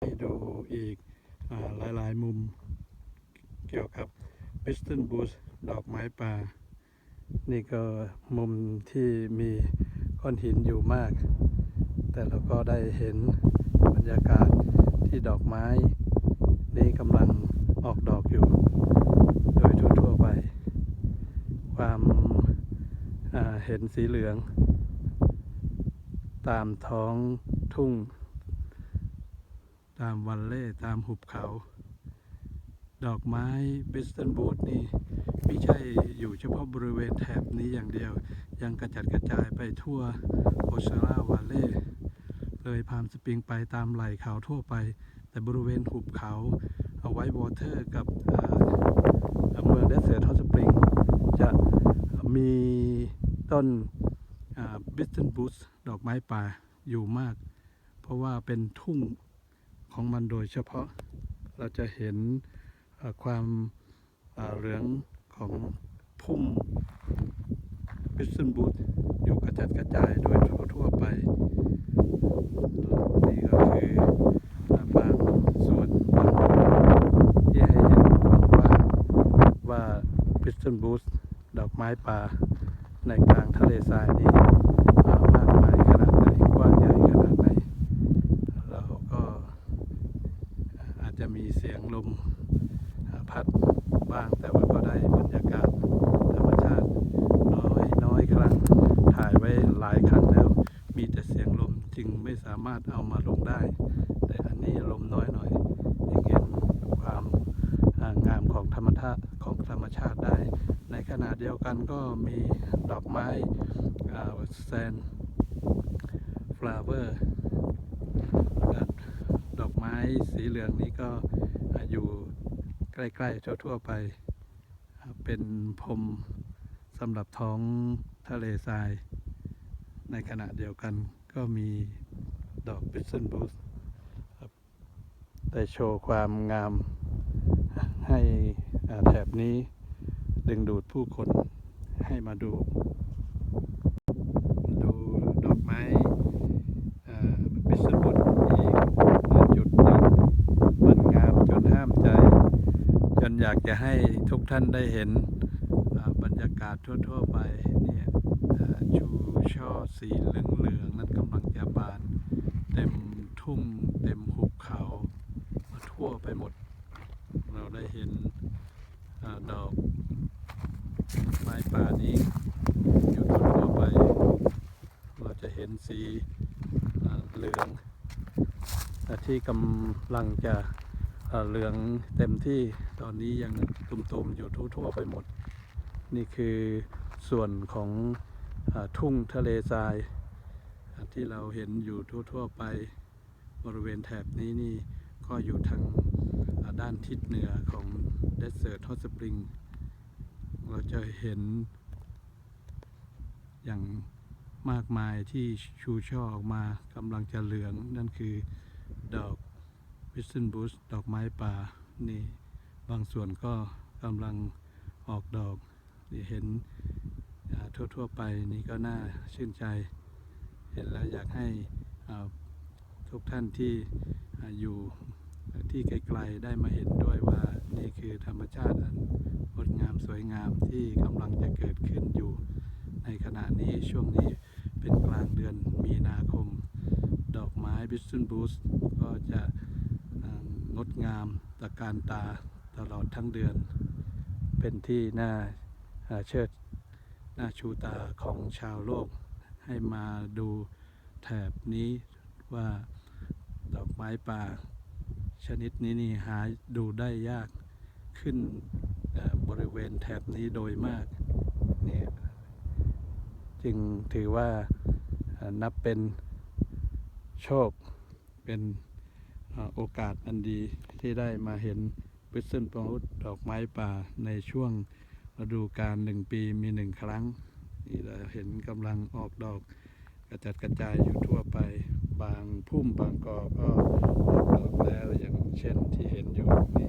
ให้ดูอีกอาหลายๆ มุมเกี่ยวกับ p i s t o n Bush ดอกไม้ป่า นี่ก็มุมที่มีก้อนหินอยู่มาก แต่เราก็ได้เห็นบรรยากาศที่ดอกไม้ นี่กำลังออกดอกอยู่ โดยทั่วๆไป ความเห็นสีเหลือง ตามท้องทุ่ง ตามวันเล่ตามหุบเขา ดอกไม้เบสตันบูดนี่ไม่ใช่อยู่เฉพาะบริเวณแถบนี้อย่างเดียว ยังกระจัดกระจายไปทั่วโอเชร่าวาเล่เลยพามสปริงไปตามไหล่เขาทั่วไป แต่บริเวณหุบเขาเอาไว้วอเตอร์กับเมืองเดสเซอร์ทอสปริง จะมีต้นบิสตันบูดดอกไม้ป่าอยู่มาก เพราะว่าเป็นทุ่ง ของมันโดยเฉพาะเราจะเห็นความเหลืองของพุ่มบิสตันบูดอยู่กระจัดกระจายโดยทั่วๆไป นี่ก็คือบางส่วนบางที่ให้เห็นกว้างๆว่าบิสตันบูดดอกไม้ป่าในกลางทะเลทรายนี้เอ่อมากมายขนาดไหนกว้างใหญ่ขนาดไหน เราก็อา จะมีเสียงลมพัดบ้างแต่ว่าก็ได้บรรยากาศธรรมชาติน้อยน้อยครั้งถ่ายไว้หลายครั้งแล้ว มีแต่เสียงลมจึงไม่สามารถเอามาลงได้ แต่อันนี้ลมน้อยหน่อยยังเห็นความงามของธรรมชาติของธรรมชาติได้ ในขณะเดียวกันก็มีดอกไม้แซนฟลาเวอร์ ดอกไม้สี เหลืองนี้ก็อยู่ใกล้ๆทั่วๆไป เป็นพรมสำหรับท้องทะเลทราย ในขณะเดียวกันก็มีดอกบิสเซนบูสได้โชว์ความงามให้แถบนี้ดึงดูดผู้คนให้มาดูดอกไม้บิสเซนบูสอีก จุดหนึ่งมันงามจนห้ามใจ จะให้ทุกท่านได้เห็นบรรยากาศทั่ว ๆ ไปเนี่ยชูช่อสีเหลืองๆนั้นกำลังจะบานเต็มทุ่งเต็มหุบเขาทั่วไปหมด เราได้เห็นอดอกไม้ป่านี้อยู่ทั่วๆไป เราจะเห็นสีเหลืองที่กำลังจะ เหลืองเต็มที่ตอนนี้ยังตุ่มๆอยู่ทั่วๆไปหมด นี่คือส่วนของอทุ่งทะเลทราย ที่เราเห็นอยู่ทั่วๆไปบริเวณแถบนี้นี่ก็อยู่ทางด้านทิศเหนือของ Desert Hot Spring เราจะเห็น อย่างมากมายที่ชูช่อออกมากำลังจะเหลืองนั่นคือดอก พิสตันบูชดอกไม้ป่านี่บางส่วนก็กำลังออกดอกนี่เห็นทั่วๆไปนี่ก็น่าชื่นใจ เห็นแล้วอยากให้ทุกท่านที่อยู่ที่ไกลๆได้มาเห็นด้วยว่านี่คือธรรมชาติอันงดงามสวยงามที่กำลังจะเกิดขึ้นอยู่ ในขณะนี้ช่วงนี้เป็นกลางเดือนมีนาคม ดอกไม้บิสตันบูสก็จะ งดงามตะการตาตลอดทั้งเดือน เป็นที่น่าเชิดน่าชูตาของชาวโลก ให้มาดูแถบนี้ว่าดอกไม้ป่า ชนิดนี้นี่หาดูได้ยากขึ้นบริเวณแถบนี้โดยมากเนี่ยจึงถือว่านับเป็นโชคเป็น โอกาสอันดีที่ได้มาเห็นพิซซึนปรุดอกไม้ป่าในช่วงฤดูกาลหนึ่งปีมีหนึ่งครั้งนี่เราเห็นกำลังออกดอกกระจัดกระจายอยู่ทั่วไปบางพุ่มบางกอก็ออกดอกแล้วอย่างเช่นที่เห็นอยู่นี่